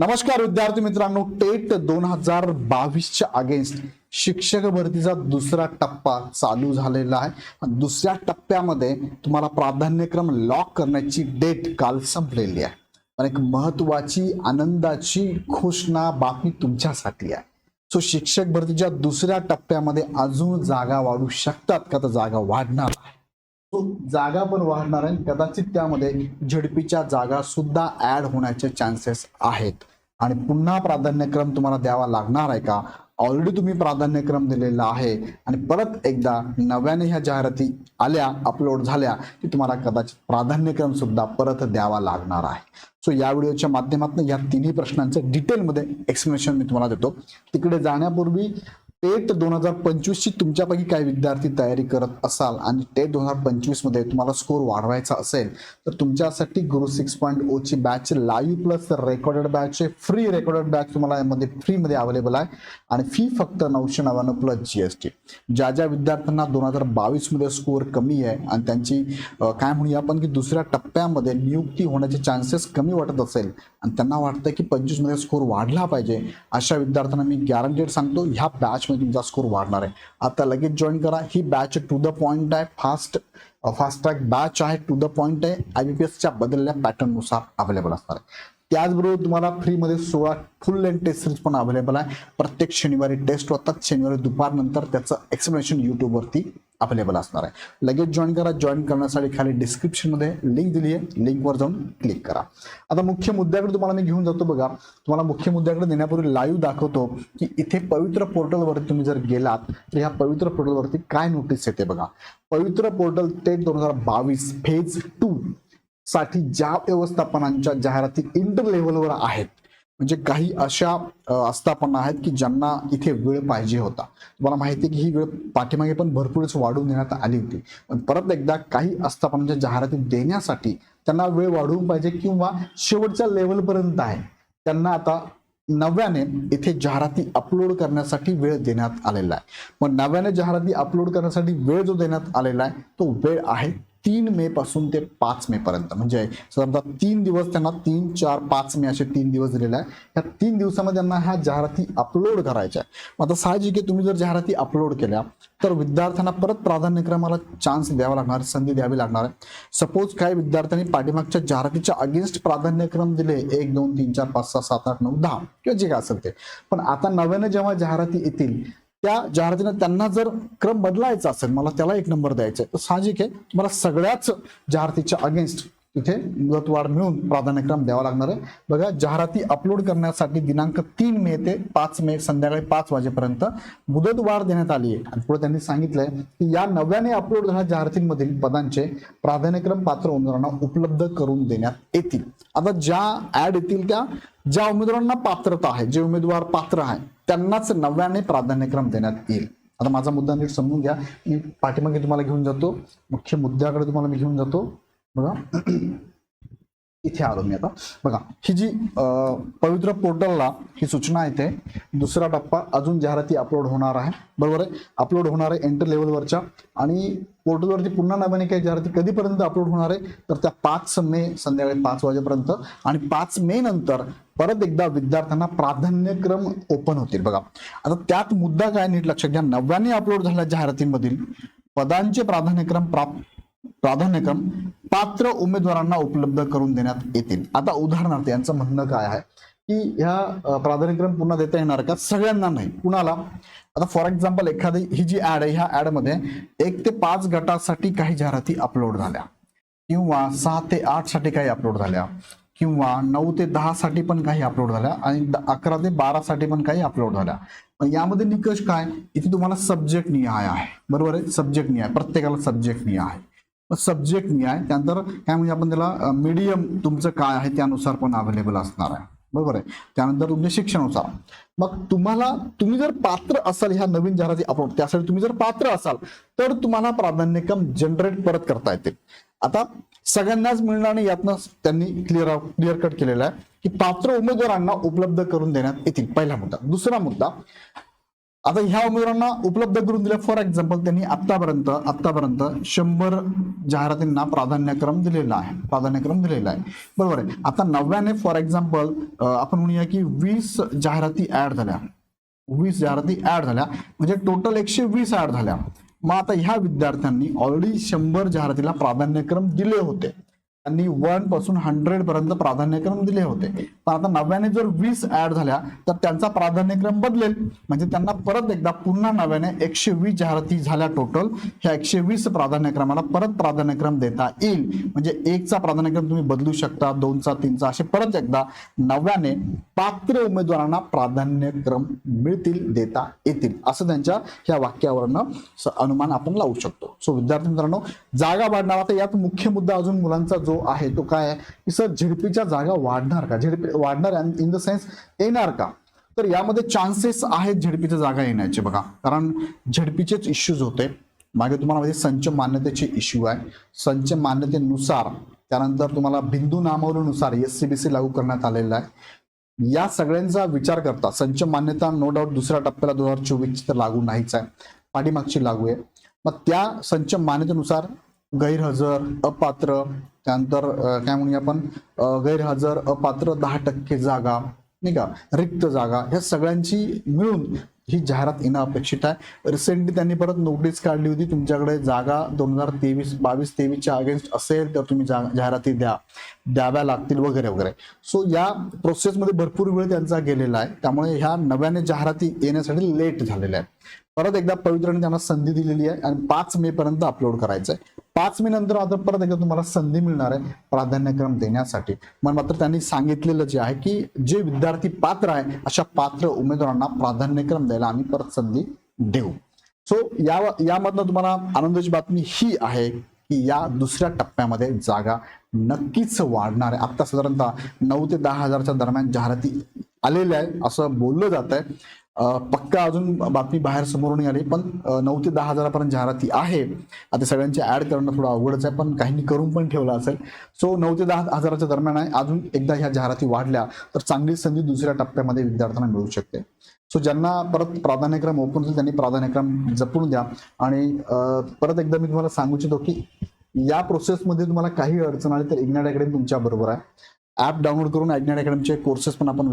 नमस्कार विद्यार्थी मित्रांनो टेट दोन हजार बावीसच्या अगेन्स्ट शिक्षक भरतीचा दुसरा टप्पा चालू झालेला आहे. दुसऱ्या टप्प्यामध्ये तुम्हाला प्राधान्यक्रम लॉक करण्याची डेट काल संपलेली आहे. पण एक महत्वाची आनंदाची घोषणा बातमी तुमच्यासाठी आहे. सो शिक्षक भरतीच्या दुसऱ्या टप्प्यामध्ये अजून जागा वाढू शकतात का? तर जागा वाढणार आहे. जागा पण वाढणार आहे. कदाचित त्यामध्ये झडपीच्या जागा सुद्धा ऍड होण्याचे चान्सेस आहेत. आणि पुन्हा प्राधान्यक्रम तुम्हाला द्यावा लागणार आहे का? ऑलरेडी तुम्ही प्राधान्यक्रम दिलेला आहे. आणि परत एकदा नव्याने ह्या जाहिराती आल्या अपलोड झाल्या की तुम्हाला कदाचित प्राधान्यक्रम सुद्धा परत द्यावा लागणार आहे. सो या व्हिडिओच्या माध्यमातून या तिन्ही प्रश्नांचं डिटेलमध्ये एक्सप्लेनेशन मी तुम्हाला देतो. तिकडे जाण्यापूर्वी टेट दोन हजार पंचवीसची तुमच्यापैकी काही विद्यार्थी तयारी करत असाल आणि टेट दोन हजार पंचवीसमध्ये तुम्हाला स्कोर वाढवायचा असेल तर तुमच्यासाठी गुरु सिक्स पॉईंट ओ ची batch live plus recorded batch free recorded batch तुम्हाला यामध्ये फ्रीमध्ये अवेलेबल आहे. आणि फी फक्त नऊशे नव्याण्णव प्लस जी एस टी ज्या ज्या विद्यार्थ्यांना दोन हजार बावीसमध्ये स्कोर कमी आहे आणि त्यांची काय म्हणूया आपण की दुसऱ्या टप्प्यामध्ये नियुक्ती होण्याचे चान्सेस कमी वाटत असेल आणि त्यांना वाटतं की पंचवीसमध्ये स्कोर वाढला पाहिजे अशा विद्यार्थ्यांना मी गॅरंटेड सांगतो ह्या बॅच मध्ये तुमचा स्कोर वाढणार आहे. आता लगेच जॉईन करा. ही बॅच टू द पॉइंट आहे. फास्ट फास्ट ट्रॅक बॅच आहे. टू द पॉइंट आहे. आय बी पी एसच्या बदलल्या पॅटर्ननुसार अवेलेबल असणार आहे. त्याचबरोबर तुम्हाला फ्रीमध्ये सोळा फुल लेंथ टेस्ट सिरीज पण अवेलेबल आहे. प्रत्येक शनिवारी टेस्ट होतात. शनिवारी दुपारनंतर त्याचं एक्सप्लेनेशन यूट्यूबवरती अवेलेबल असणार आहे. लगेच जॉईन करा. जॉईन करण्यासाठी खाली डिस्क्रिप्शनमध्ये लिंक दिली आहे. लिंकवर जाऊन क्लिक करा. आता मुख्य मुद्द्याकडे तुम्हाला मी घेऊन जातो बघा. तुम्हाला मुख्य मुद्द्याकडे नेण्यापूर्वी लाईव्ह दाखवतो की इथे पवित्र पोर्टलवरती तुम्ही जर गेलात तर ह्या पवित्र पोर्टलवरती काय नोटीस येते बघा. पवित्र पोर्टल टेट दोन हजार बावीस फेज टू साठी ज्या व्यवस्थापनांच्या जाहिराती इंटर लेवलवर आहेत. म्हणजे काही अशा आस्थापना आहेत की ज्यांना इथे वेळ पाहिजे होता. तुम्हाला माहिती आहे की ही वेळ पाठीमागे पण भरपूरच वाढवून देण्यात आली होती. पण परत एकदा काही आस्थापनांच्या जाहिराती देण्यासाठी त्यांना वेळ वाढवून पाहिजे किंवा शेवटच्या लेवलपर्यंत आहे. त्यांना आता नव्याने इथे जाहिराती अपलोड करण्यासाठी वेळ देण्यात आलेला आहे. मग नव्याने जाहिराती अपलोड करण्यासाठी वेळ जो देण्यात आलेला आहे तो वेळ आहे. तीन मे पासून ते पाच मे पर्यंत. म्हणजे समजा तीन दिवस त्यांना तीन चार पाच मे असे तीन दिवस दिलेले आहे. ह्या तीन दिवसामध्ये त्यांना ह्या जाहिराती अपलोड करायच्या मग आता साहजिक आहे तुम्ही जर जाहिराती अपलोड केल्या तर विद्यार्थ्यांना परत प्राधान्यक्रमाला चान्स द्यावा लागणार संधी द्यावी लागणार आहे. सपोज काही विद्यार्थ्यांनी पाठीमागच्या जाहिरातीच्या अगेन्स्ट प्राधान्यक्रम दिले एक दोन तीन चार पाच सहा सात आठ नऊ दहा किंवा जे काय असेल ते. पण आता नव्याने जेव्हा जाहिराती येतील त्या जाहिरातीनं त्यांना जर क्रम बदलायचा असेल मला त्याला एक नंबर द्यायचा आहे. तर साहजिक आहे मला सगळ्याच जाहिरातीच्या अगेन्स्ट तिथे मुदतवाढ मिळून प्राधान्यक्रम द्यावा लागणार आहे. बघा जाहिराती अपलोड करण्यासाठी दिनांक तीन मे ते पाच मे संध्याकाळी पाच वाजेपर्यंत मुदतवाढ देण्यात आली आहे. आणि पुढे त्यांनी सांगितलंय की या नव्याने अपलोड झालेल्या जाहिरातींमधील पदांचे प्राधान्यक्रम पात्र उमेदवारांना उपलब्ध करून देण्यात येतील. आता ज्या ऍड येतील त्या ज्या उमेदवारांना पात्रता आहे जे उमेदवार पात्र आहे त्यांनाच नव्याने प्राधान्यक्रम देण्यात येईल. आता माझा मुद्दा नीट समजून घ्या. मी पाठीमागे तुम्हाला घेऊन जातो. मुख्य मुद्द्याकडे तुम्हाला मी घेऊन जातो. बघा. इथे आलो मी आता. बघा ही जी पवित्र पोर्टलला ही सूचना येते दुसरा टप्पा अजून जाहिराती अपलोड होणार आहे. बरोबर आहे? अपलोड होणार आहे एंटर लेवलवरच्या आणि पोर्टलवरती पुन्हा नव्याने काही जाहिराती कधीपर्यंत अपलोड होणार आहे? तर त्या पाच मे संध्याकाळी पाच वाजेपर्यंत. आणि पाच मे नंतर परत एकदा विद्यार्थ्यांना प्राधान्यक्रम ओपन होतील. बघा आता त्यात मुद्दा काय नीट लक्षात घ्या. नव्याने अपलोड झालेल्या जाहिरातींमधील पदांचे प्राधान्यक्रम प्राप्त प्राधान्यक्रम पात्र उमेदवारांना उपलब्ध करून देण्यात येतील. आता उदाहरणार्थ यांचं म्हणणं काय आहे की ह्या प्राधान्यक्रम पुन्हा देता येणार का? सगळ्यांना नाही. कुणाला? आता फॉर एक्झाम्पल एखादी ही जी ऍड आहे ह्या ऍडमध्ये एक ते पाच गटासाठी काही जाहिराती अपलोड झाल्या. किंवा सहा ते आठसाठी काही अपलोड झाल्या. किंवा नऊ ते दहा साठी पण काही अपलोड झाल्या आणि द- अकरा ते बारा साठी पण काही अपलोड झाल्या. यामध्ये निकष काय? इथे तुम्हाला सब्जेक्ट निहाय आहे. बरोबर आहे? सब्जेक्ट निहाय प्रत्येकाला सब्जेक्ट निहाय आहे सब्जेक्ट निहाय त्यानंतर काय म्हणजे आपण त्याला मीडियम तुमचं काय आहे त्यानुसार पण अवेलेबल असणार आहे. बरोबर आहे? त्यानंतर तुमच्या शिक्षणानुसार. मग तुम्हाला तुम्ही जर पात्र असाल ह्या नवीन जाहिराती अपलोड त्यासाठी तुम्ही जर पात्र असाल तर तुम्हाला प्राधान्यक्रम जनरेट परत करता येतील आता सगळ्यांनाच मिळणार नाही यातनं त्यांनी क्लिअर क्लिअर कट केलेला आहे की पात्र उमेदवारांना उपलब्ध करून देण्यात येतील. पहिला मुद्दा. दुसरा मुद्दा आता ह्या उमेदवारांना उपलब्ध करून दिल्या फॉर एक्झाम्पल त्यांनी आतापर्यंत आतापर्यंत शंभर जाहिरातींना प्राधान्यक्रम दिलेला आहे प्राधान्यक्रम दिलेला आहे. बरोबर आहे. आता नव्याने फॉर एक्झाम्पल आपण म्हणूया की वीस जाहिराती ऍड झाल्या. वीस जाहिराती ऍड झाल्या. म्हणजे टोटल एकशे वीस ऍड झाल्या. मग आता ह्या विद्यार्थ्यांनी ऑलरेडी शंभर जाहिरातीला प्राधान्यक्रम दिले होते. त्यांनी वनपासून हंड्रेड पर्यंत प्राधान्यक्रम दिले होते. पण आता नव्याने जर वीस ऍड झाल्या तर त्यांचा प्राधान्यक्रम बदलेल. म्हणजे त्यांना परत एकदा पुन्हा नव्याने एकशे वीस जाहिराती झाल्या टोटल ह्या एकशे वीस प्राधान्यक्रमाला परत प्राधान्यक्रम देता येईल. म्हणजे एकचा प्राधान्यक्रम तुम्ही बदलू शकता दोनचा तीनचा असे परत एकदा नव्याने पात्र उमेदवारांना प्राधान्यक्रम मिळतील देता येतील. असं त्यांच्या ह्या वाक्यावरनं अनुमान आपण लावू शकतो. सो विद्यार्थी मित्रांनो जागा वाढणार. आता यात मुख्य मुद्दा अजून मुलांचा जो आहे तो काय आहे? की सर झेडपीच्या जागा वाढणार का? झेडपी वाढणार इन द सेन्स येणार का? तर यामध्ये चान्सेस आहेत झेडपीच्या जागा येण्याचे बघा. कारण झेडपीचेच इश्यूज होते. मागे तुम्हाला माहिती संच मान्यतेचे इश्यू आहे. संच मान्यतेनुसार त्यानंतर तुम्हाला बिंदू नामावलीनुसार एस सी बी सी लागू करण्यात आलेला आहे. या सगळ्यांचा विचार करता संच मान्यता नो डाऊट दुसऱ्या टप्प्याला दोन हजार चोवीस तर लागू नाहीच आहे. पाठीमागची लागू आहे. मग त्या संच मान्यतेनुसार गैरहजर अपात्र त्यानंतर काय म्हणूया आपण गैरहजर अपात्र दहा टक्के जागा नाही का? रिक्त जागा ह्या सगळ्यांची मिळून ही जाहिरात येणं अपेक्षित आहे. रिसेंटली त्यांनी परत नोटीस काढली होती तुमच्याकडे जागा दोन हजार तेवीस बावीस तेवीसच्या अगेन्स्ट असेल तर तुम्ही जाहिराती द्या. द्याव्या लागतील वगैरे वगैरे. सो या प्रोसेसमध्ये भरपूर वेळ त्यांचा गेलेला आहे. त्यामुळे ह्या नव्याने जाहिराती येण्यासाठी लेट झालेल्या आहे परत एकदा पवित्राने त्यांना संधी दिलेली आहे आणि पाच मे पर्यंत अपलोड करायचं आहे पाच मे नंतर आता परत एकदा तुम्हाला संधी मिळणार आहे प्राधान्यक्रम देण्यासाठी. मग मात्र त्यांनी सांगितलेलं जे आहे की जे विद्यार्थी पात्र आहे अशा पात्र उमेदवारांना प्राधान्यक्रम द्यायला आम्ही परत संधी देऊ. सो या यामधनं तुम्हाला आनंदाची बातमी ही आहे की या दुसऱ्या टप्प्यामध्ये जागा नक्कीच वाढणार आहे. आता साधारणतः नऊ ते दहा हजारच्या दरम्यान जाहिराती आलेल्या आहे असं बोललं जात आहे पक्का अजून बातमी बाहेर समोर नाही आली पण नऊ ते दहा हजारापर्यंत जाहिराती आहे. आता सगळ्यांची ऍड करणं थोडं अवघडच आहे पण काहींनी करून पण ठेवलं असेल. सो नऊ ते दहा हजाराच्या दरम्यान आहे. अजून एकदा ह्या जाहिराती वाढल्या तर चांगली संधी दुसऱ्या टप्प्यामध्ये विद्यार्थ्यांना मिळू शकते. सो ज्यांना परत प्राधान्यक्रम ओपन होईल त्यांनी प्राधान्यक्रम जपून द्या. आणि परत एकदा मी तुम्हाला सांगू इच्छितो की या प्रोसेसमध्ये तुम्हाला काही अडचण आली तर इग्नाट अकॅडमी तुमच्या बरोबर आहे. ऍप डाउनलोड करून अज्ञान अकॅडमीचे कोर्सेस पण आपण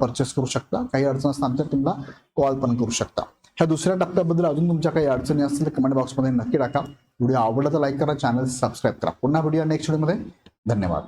परचेस करू शकता. काही अडचण असताना तर तुम्हाला कॉल पण करू शकता. ह्या दुसऱ्या टप्प्याबद्दल अजून तुमच्या काही अडचणी असतील तर कमेंट बॉक्समध्ये नक्की टाका. व्हिडिओ आवडला तर लाईक करा चॅनल सबस्क्राईब करा. पुन्हा व्हिडिओ नेक्स्ट व्हिडिओमध्ये धन्यवाद.